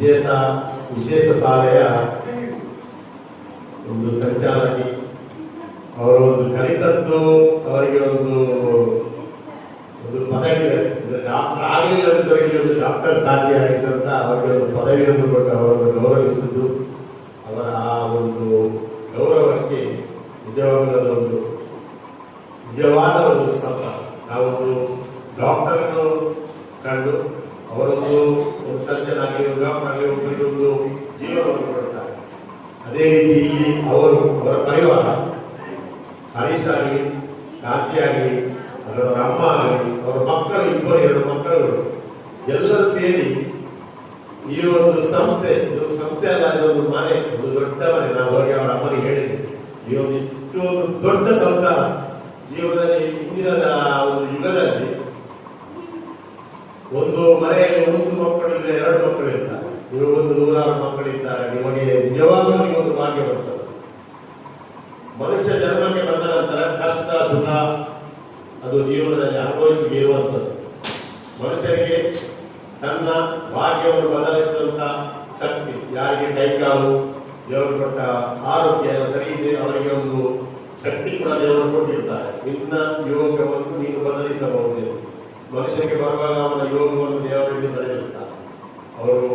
ವಿಜೇತ ವಿಶೇಷ ಶಾಲೆಯ ಒಂದು ಸಂಚಾಲಕಿ. ಅವರು ಒಂದು ಕಲಿತದ್ದು ಅವರಿಗೆ ಒಂದು ಒಂದು ಪದವಿದೆ ಆಗಲಿಲ್ಲದವರಿಗೆ ಒಂದು ಡಾಕ್ಟರ್ ಖಾತೆ ಆಗಿಸಂತ ಅವರಿಗೆ ಒಂದು ಪದವಿಯನ್ನು ಕೊಟ್ಟು ಅವರನ್ನು ಗೌರವಿಸಿದ್ದು. ಅವರ ಆ ಒಂದು ಗೌರವಕ್ಕೆ ನಿಜವಾಗದ ಒಂದು ನಿಜವಾದ ಒಂದು ಸಂತ ನಾವೊಂದು ಡಾಕ್ಟರನ್ನು ಕಂಡು ಅವರೊಂದು ಒಂದು ಸರ್ಜನಾಗಿ ಒಂದು ಜೀವನವನ್ನು ಕೊಡುತ್ತಾರೆ. ಅದೇ ರೀತಿ ಅವರು, ಅವರ ಪರಿವಾರ ಹರೀಶ್ ಆಗಲಿ ಕಾಂತಿ ಆಗಲಿ ಅದರ ಅಮ್ಮ ಆಗಲಿ ಅವರ ಮಕ್ಕಳು, ಇಬ್ಬರು ಮಕ್ಕಳು ಎಲ್ಲರೂ ಸೇರಿ ಈ ಒಂದು ಸಂಸ್ಥೆ ಇದೊಂದು ಸಂಸ್ಥೆ ಅಲ್ಲ ಇದೊಂದು ಮನೆ, ಒಂದು ದೊಡ್ಡ ಮನೆ. ನಾವು ಅವರಿಗೆ ಅವರ ಅಮ್ಮನಿಗೆ ಹೇಳಿದ್ದೆ ಈ ಒಂದು ಇಷ್ಟು ದೊಡ್ಡ ಸಂಸಾರ ಜೀವನದಲ್ಲಿ ಹಿಂದಿನ ಒಂದು ಯುಗದಲ್ಲಿ ಒಂದು ಮನೆಯಲ್ಲಿ ಒಂದು ಮಕ್ಕಳು ಇಲ್ಲ ಎರಡು ಮಕ್ಕಳು ಇರ್ತಾರೆ. ಇವರು ಒಂದು ನೂರಾರು ಮಕ್ಕಳಿದ್ದಾರೆ ನಿಮಗೆ ನಿಜವಾಗಲೂ ನಿಮಗೊಂದು ಭಾಗ್ಯ ಬರ್ತದೆ. ಮನುಷ್ಯ ಜನ್ಮಕ್ಕೆ ಬಂದ ನಂತರ ಕಷ್ಟ, ಸುಖ, ಅದು ಜೀವನದಲ್ಲಿ ಅನುಭವಿಸಿ ಇರುವಂಥದ್ದು. ಮನುಷ್ಯನಿಗೆ ತನ್ನ ಭಾಗ್ಯವನ್ನು ಬದಲಿಸುವಂತ ಶಕ್ತಿ ಯಾರಿಗೆ ಕೈಕಾಲು, ದೇವರು ಕೊಟ್ಟ ಆರೋಗ್ಯ ಸರಿ ಇದೆ ಅವರಿಗೆ ಒಂದು ಶಕ್ತಿ ಕೂಡ ದೇವರು ಕೊಟ್ಟಿರ್ತಾರೆ. ನಿನ್ನ ಯೋಗವನ್ನು ನೀನು ಬದಲಿಸಬಹುದು. ಮನುಷ್ಯನಿಗೆ ಬರುವಾಗ ಅವನ ಯೋಗವನ್ನು ದೇವರಿಗೆ ಬರೆದಿರ್ತಾರೆ ಅವರು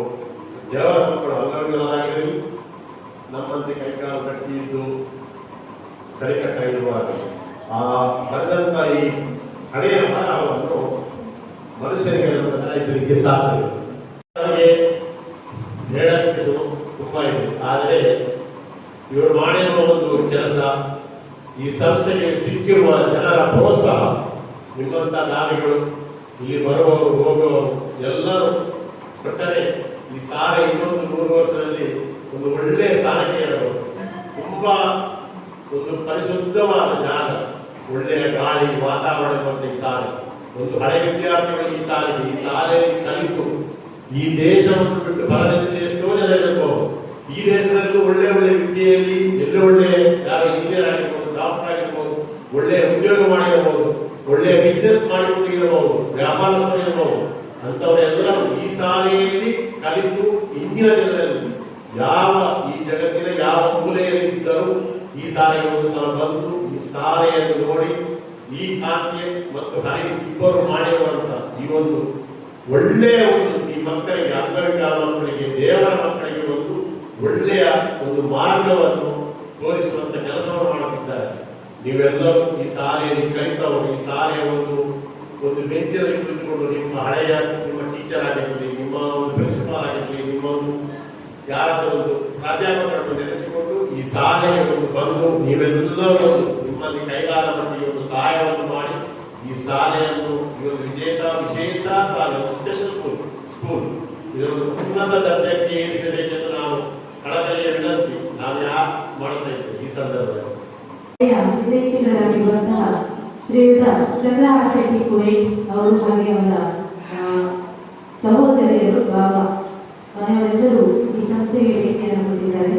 ದೇವರ ಮಕ್ಕಳು ಅಂಗವಿಕಲರಾಗಿರಲಿ ನಮ್ಮಂತೆ ಕೈಕಾಲು ಕಟ್ಟಿ ಇದ್ದು ಸರಿಕಟ್ಟಾಗಿರುವಾಗ ಆ ಬರೆದಂತ ಈ ಮರವನ್ನು ಮನುಷ್ಯರಿಗೆ ಬದಲಾಯಿಸಲಿಕ್ಕೆ ಸಾಧ್ಯ. ಅವರಿಗೆ ಹೇಳಲಿಕ್ಕೆ ತುಂಬಾ ಇದೆ. ಆದರೆ ಇವರು ಮಾಡಿರುವ ಒಂದು ಕೆಲಸ ಈ ಸಂಸ್ಥೆಗೆ ಸಿಕ್ಕಿರುವ ಜನರ ಪ್ರೋತ್ಸಾಹ, ನಿಮ್ಮಂತ ದಾನಿಗಳು ಇಲ್ಲಿ ಬರುವವರು, ಹೋಗುವವರು ಎಲ್ಲರೂ ಕೊಟ್ಟರೆ ಈ ಸಾರ ಇನ್ನೊಂದು ಮೂರು ವರ್ಷದಲ್ಲಿ ಒಂದು ಒಳ್ಳೆಯ ಸ್ಥಾನಕ್ಕೆ ಇರಬಹುದು. ತುಂಬಾ ಒಂದು ಪರಿಶುದ್ಧವಾದ ಜಾಗ, ಒಳ್ಳೆಯ ಗಾಳಿ ವಾತಾವರಣ ಮತ್ತೆ ಶಾಲೆ ಒಂದು ಹಳೆ ವಿದ್ಯಾರ್ಥಿಗಳು ಈ ಸಾಲಿಗೆ, ಈ ಶಾಲೆಯಲ್ಲಿ ಕಲಿತು ಈ ದೇಶವನ್ನು ಬಿಟ್ಟು ಹೊರ ದೇಶದಲ್ಲಿ ಎಷ್ಟೋ ಜನ ಇರಬಹುದು ಈ ದೇಶದಲ್ಲೂ ಒಳ್ಳೆ ಒಳ್ಳೆ ವಿದ್ಯೆಯಲ್ಲಿ, ಎಲ್ಲ ಒಳ್ಳೆ ಯಾರು ಇಂಜಿನಿಯರ್ ಆಗಿರ್ಬೋದು ಡಾಕ್ಟರ್ ಆಗಿರ್ಬೋದು, ಒಳ್ಳೆ ಉದ್ಯೋಗ ಮಾಡಿರಬಹುದು ಒಳ್ಳೆ ಬಿಸ್ನೆಸ್ ಮಾಡಿಕೊಂಡಿರಬಹುದು ವ್ಯಾಪಾರಸ್ಥರಿರಬಹುದು ಅಂತವರೆಲ್ಲರೂ ಈ ಶಾಲೆಯಲ್ಲಿ ಕಲಿತು ಇಂದಿನ ದಿನದಲ್ಲಿ ಯಾವ ಈ ಜಗತ್ತಿನ ಯಾವ ಮೂಲೆಯಲ್ಲಿ ಇದ್ದರೂ ಈ ಸಾರಿಗೆ ಒಂದು ಸಲ ಬಂದು ಈ ಶಾಲೆಯನ್ನು ನೋಡಿ ಈ ಖಾತೆ ಮತ್ತು ಹರೀಶ್ ಇಬ್ಬರು ಮಾಡಿರುವಂತ ಈ ಒಂದು ಒಳ್ಳೆಯ ಒಂದು ಈ ಮಕ್ಕಳಿಗೆ ಅಂಗವಿಕಲ ಮಕ್ಕಳಿಗೆ, ದೇವರ ಮಕ್ಕಳಿಗೆ ಒಂದು ಒಳ್ಳೆಯ ಒಂದು ಮಾರ್ಗವನ್ನು ತೋರಿಸುವಂತ ಕೆಲಸವನ್ನು ಮಾಡುತ್ತಿದ್ದಾರೆ. ನೀವೆಲ್ಲರೂ ಈ ಶಾಲೆಯಲ್ಲಿ ಕಲಿತವರು, ಈ ಶಾಲೆಯ ಒಂದು ಒಂದು ಬೆಂಚಿನಲ್ಲಿ ಕುಳಿತುಕೊಂಡು ನಿಮ್ಮ ಹಳೆಯ ನಿಮ್ಮ ಟೀಚರ್ ಆಗಿರಲಿ, ನಿಮ್ಮ ಒಂದು ಪ್ರಿನ್ಸಿಪಾಲ್ ಆಗಿರಲಿ, ನಿಮ್ಮ ಒಂದು ಯಾರಾದರೂ ಒಂದು ಪ್ರಾಧ್ಯಾಪಕರನ್ನು ನೆನೆಸಿಕೊಂಡು ಈ ಶಾಲೆಗೆ ಒಂದು ಬಂದು ನೀವೆಲ್ಲರೂ ನಿಮ್ಮಲ್ಲಿ ಕೈಲಾದ ಮಟ್ಟಿಗೆ ಒಂದು ಸಹಾಯವನ್ನು ಮಾಡಿ ಈ ಶಾಲೆಯನ್ನು ಈ ಒಂದು ವಿಜೇತ ವಿಶೇಷ ಶಾಲೆ ಸ್ಪೆಷಲ್ ಸ್ಕೂಲ್ ಸ್ಕೂಲ್ ಇದೊಂದು ಉನ್ನತ ದರ್ಜೆಗೆ ಏರಿಸಬೇಕೆಂದು ನಾವು ಕಳಕಳಿಯ ವಿನಂತಿ ನಾವು ಯಾ ಮಾಡ್ತಾ ಇದ್ದೇವೆ ಈ ಸಂದರ್ಭದಲ್ಲಿ ನಿರ್ದೇಶಕರಾಗಿರುವಂತಹ ಶ್ರೀಯುತ ಚಂದ್ರಹಾಸ್ ಶೆಟ್ಟಿ ಕುವೇಟ್ ಅವರು ಹಾಗೆ ಅವರ ಆ, ಸಹೋದರಿಯರು ಬಾಬಾ ಮನೆಯವರೆಲ್ಲರೂ ಈ ಸಂಸ್ಥೆಗೆ ಭೇಟಿಯನ್ನು ಕೊಟ್ಟಿದ್ದಾರೆ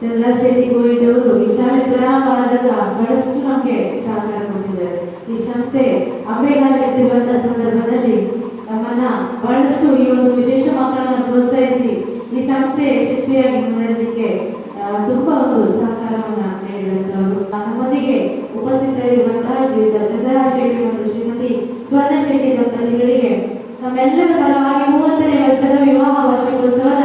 ಚಂದ್ರಹಾಸ್ ಶೆಟ್ಟಿ ಗೋಳಿದವರು ವಿಶಾಲ ಪ್ರಾರಂಭವಾದಾಗ ಬಹಳಷ್ಟು ನಮಗೆ ಸಹಕಾರ ಕೊಟ್ಟಿದ್ದಾರೆ. ಈ ಸಂಸ್ಥೆ ಅಂಬೆಗಾಲಿಟ್ಟಿರುವಂತಹ ಸಂದರ್ಭದಲ್ಲಿ ನಮ್ಮನ್ನ ಬಹಳಷ್ಟು ಈ ಒಂದು ವಿಶೇಷ ಮಕ್ಕಳನ್ನು ಪ್ರೋತ್ಸಾಹಿಸಿ ಈ ಸಂಸ್ಥೆ ಯಶಸ್ವಿಯಾಗಿ ಮುನ್ನಡೆದಕ್ಕೆ ತುಂಬಾ ಒಂದು ಸಹಕಾರವನ್ನ ನೀಡಿದಂತವರು ನಮ್ಮೊಂದಿಗೆ ಉಪಸ್ಥಿತರಿರುವಂತಹ ಶ್ರೀಯುತ ಚಂದ್ರರಾಜ್ ಶೆಟ್ಟಿ ಮತ್ತು ಶ್ರೀಮತಿ ಸ್ವರ್ಣ ಶೆಟ್ಟಿ ದಂಪತಿಗಳಿಗೆ ನಮ್ಮೆಲ್ಲರ ಪರವಾಗಿ ಮೂವತ್ತನೇ ವರ್ಷದ ವಿವಾಹ ವಾರ್ಷಿಕೋತ್ಸವದ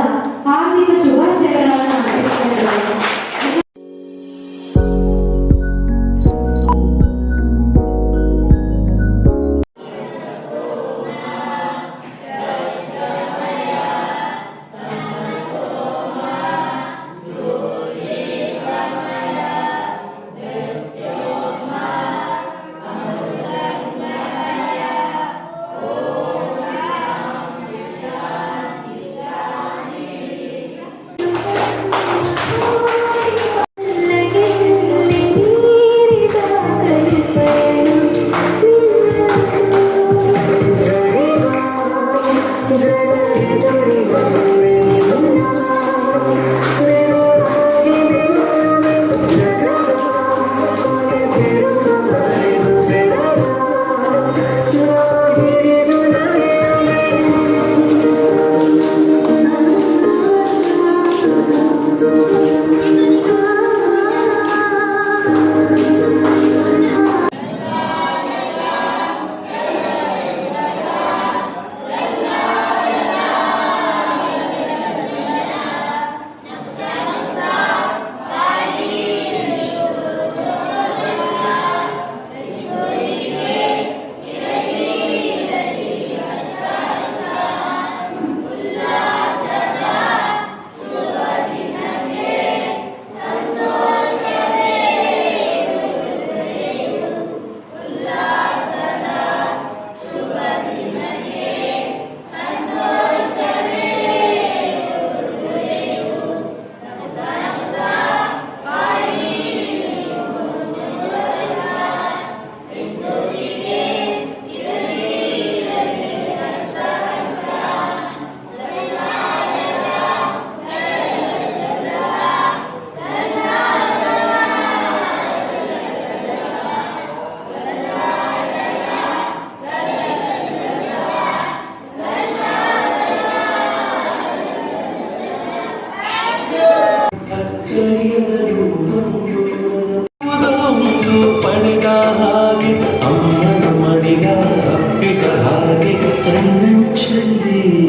Unintended